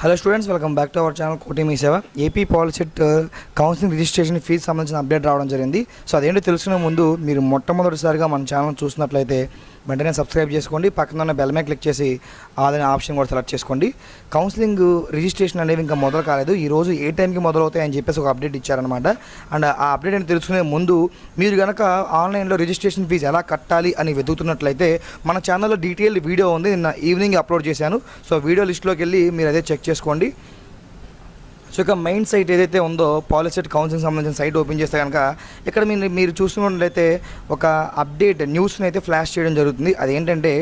Hello students welcome back to our channel Koti Mee Seva AP POLYCET counselling registration fee సంబంధించిన update రావడం జరిగింది. So అదేంటో తెలుసుకునే ముందు మీరు మొట్టమొదటిసారిగా మన ఛానల్ చూసినట్లయితే వెంటనే సబ్స్క్రైబ్ చేసుకోండి. పక్కన ఉన్న బెల్ మీద క్లిక్ చేసి ఆల్ ఆప్షన్ కూడా సెలెక్ట్ చేసుకోండి. కౌన్సిలింగ్ రిజిస్ట్రేషన్ అనేవి ఇంకా మొదలు కాలేదు. ఈ రోజు ఏ టైంకి మొదలవుతాయి అని చెప్పేసి ఒక అప్డేట్ ఇచ్చారనమాట అండ్ ఆ అప్డేట్ అని తెలుసుకునే ముందు మీరు కనుక ఆన్లైన్లో రిజిస్ట్రేషన్ ఫీజు ఎలా కట్టాలి అని వెతుకుతున్నట్లయితే మన ఛానల్లో డీటెయిల్డ్ వీడియో ఉంది. నిన్న ఈవినింగ్ అప్లోడ్ చేశాను. సో వీడియో లిస్ట్లోకి వెళ్ళి మీరు అదే చెక్ చేసుకోండి. సో ఇక మెయిన్ సైట్ ఏదైతే ఉందో పాలిసెట్ కౌన్సిలింగ్ సంబంధించిన సైట్ ఓపెన్ చేస్తే కనుక ఇక్కడ మీరు మీరు చూస్తున్నట్లయితే ఒక అప్డేట్ న్యూస్ని అయితే ఫ్లాష్ చేయడం జరుగుతుంది. అదేంటంటే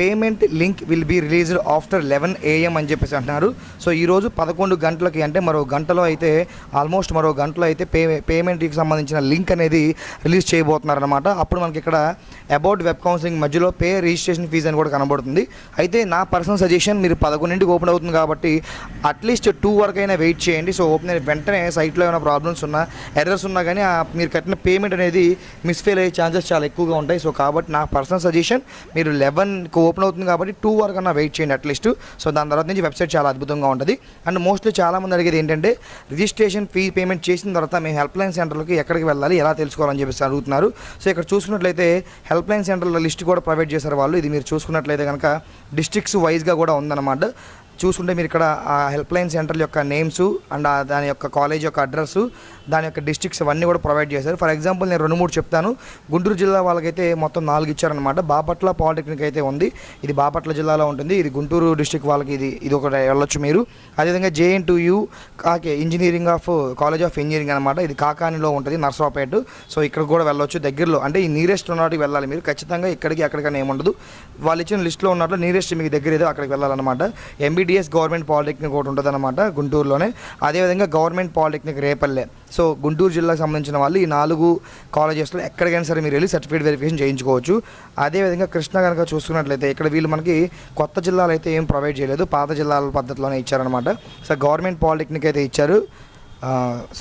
payment link will be released after eleven AM అని చెప్పేసి అంటున్నారు. సో ఈరోజు పదకొండు గంటలకి అంటే మరో గంటలో అయితే ఆల్మోస్ట్ మరో గంటలో అయితే పే పేమెంట్కి సంబంధించిన లింక్ అనేది రిలీజ్ చేయబోతున్నారు అనమాట అప్పుడు మనకి ఇక్కడ అబౌట్ వెబ్ కౌన్సిలింగ్ మధ్యలో పే రిజిస్ట్రేషన్ ఫీజు అని కూడా కనబడుతుంది. అయితే నా పర్సనల్ సజెషన్ మీరు పదకొండింటికి ఓపెన్ అవుతుంది కాబట్టి అట్లీస్ట్ టూ వరకు అయినా వెయిట్ చేయండి. సో ఓపెన్ వెంటనే సైట్లో ఏమైనా ప్రాబ్లమ్స్ ఉన్నా ఎర్రర్స్ ఉన్నా కానీ మీరు కట్టిన పేమెంట్ అనేది మిస్ఫెయిల్ అయ్యే ఛాన్సెస్ చాలా ఎక్కువగా ఉంటాయి. సో కాబట్టి నా పర్సనల్ సజెషన్ మీరు లెవెన్కి ఓపెన్ అవుతుంది కాబట్టి టూ వరకు అన్న వెయిట్ చేయండి అట్లీస్ట్ సో దాని తర్వాత నుంచి వెబ్సైట్ చాలా అద్భుతంగా ఉంటుంది. అండ్ మోస్ట్లీ చాలామంది అడిగేది ఏంటంటే రిజిస్ట్రేషన్ ఫీ పేమెంట్ చేసిన తర్వాత మేము హెల్ప్ లైన్ సెంటర్లకి ఎక్కడికి వెళ్ళాలి ఎలా తెలుసుకోవాలని చెప్పేసి అడుగుతున్నారు. సో ఇక్కడ చూసుకున్నట్లయితే హెల్ప్ లైన్ సెంటర్ల లిస్ట్ కూడా ప్రొవైడ్ చేశారు వాళ్ళు. ఇది మీరు చూసుకున్నట్లయితే కనుక డిస్ట్రిక్ట్స్ వైజ్గా కూడా ఉందన్నమాట. చూసుకుంటే మీరు ఇక్కడ ఆ హెల్ప్ లైన్ సెంటర్ యొక్క నేమ్స్ అండ్ దాని యొక్క కాలేజ్ యొక్క అడ్రస్ దాని యొక్క డిస్ట్రిక్ట్స్ అవన్నీ కూడా ప్రొవైడ్ చేశారు. ఫర్ ఎగ్జాంపుల్ నేను రెండు మూడు చెప్తాను. గుంటూరు జిల్లా వాళ్ళకైతే మొత్తం నాలుగు ఇచ్చారనమాట బాపట్ల పాలిటెక్నిక్ అయితే ఉంది. ఇది బాపట్ల జిల్లాలో ఉంటుంది. ఇది గుంటూరు డిస్ట్రిక్ట్ వాళ్ళకి ఇది ఇది ఒకటి వెళ్ళొచ్చు మీరు. అదేవిధంగా J N T U engineering of college of engineering అనమాట ఇది కాకానిలో ఉంటుంది నర్సరావుపేట సో ఇక్కడ కూడా వెళ్ళొచ్చు. దగ్గరలో అంటే ఈ నీరెస్ట్ ఉన్నటికి వెళ్ళాలి మీరు. ఖచ్చితంగా ఇక్కడికి అక్కడికైనా ఏముండదు. వాళ్ళు ఇచ్చిన లిస్ట్లో ఉన్నట్లు నీరెస్ట్ మీకు దగ్గర ఏదో అక్కడికి వెళ్ళాలన్నమాట. ఎంబీ ఎంబీడీఎస్ గవర్నమెంట్ పాలిటెక్నిక్ ఒకటి ఉంటుంది అనమాట గుంటూరులోనే. అదేవిధంగా government polytechnic Repalle. So Guntur జిల్లాకు సంబంధించిన వాళ్ళు ఈ నాలుగు కాలేజెస్లో ఎక్కడికైనా సరే మీరు వెళ్ళి సర్టిఫికేట్ వెరిఫికేషన్ చేయించుకోవచ్చు. అదేవిధంగా కృష్ణ కనుక చూసుకున్నట్లయితే ఇక్కడ వీళ్ళు మనకి కొత్త జిల్లాలు అయితే ఏం ప్రొవైడ్ చేయలేదు. పాత జిల్లాల పద్ధతిలోనే ఇచ్చారనమాట సో గవర్నమెంట్ పాలిటెక్నిక్ అయితే ఇచ్చారు.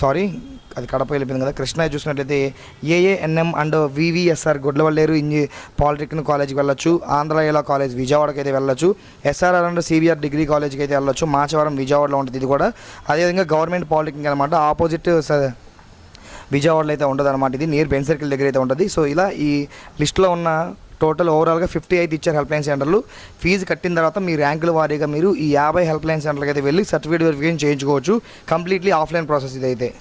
సారీ అది కడప వెళ్ళిపోయింది కదా. కృష్ణ చూసినట్లయితే ఏఏఎన్ఎం అండ్ వివిఎస్ఆర్ గుడ్లవల్లేరు ఇంజి పాలిటెక్నిక్ కాలేజ్కి వెళ్ళొచ్చు. ఆంధ్రయేలా కాలేజ్ విజయవాడకి అయితే వెళ్ళొచ్చు. ఎస్ఆర్ఆర్ అండ్ సివిఆర్ డిగ్రీ కాలేజ్కి అయితే వెళ్ళొచ్చు. మాచవరం విజయవాడలో ఉంటుంది ఇది కూడా. అదేవిధంగా గవర్నమెంట్ పాలిటెక్నిక్ అనమాట ఆపోజిట్ స- విజయవాడలో అయితే ఉండదు అనమాట ఇది. నియర్ బెన్ సర్కిల్ దగ్గర అయితే ఉంటుంది. సో ఇలా ఈ లిస్ట్లో ఉన్న టోటల్ ఓవరాల్గా ఫిఫ్టీ అయితే ఇచ్చారు హెల్ప్ లైన్ సెంటర్లు. ఫీజు కట్టిన తర్వాత మీ ర్యాంకుల వారీగా మీరు ఈ యాభై హెల్ప్ లైన్ సెంటర్కి అయితే వెళ్ళి సర్టిఫికేట్ వెరిఫికేషన్ చేయించుకోవచ్చు. కంప్లీట్లీ ఆఫ్లైన్ ప్రాసెస్ ఇదైతే.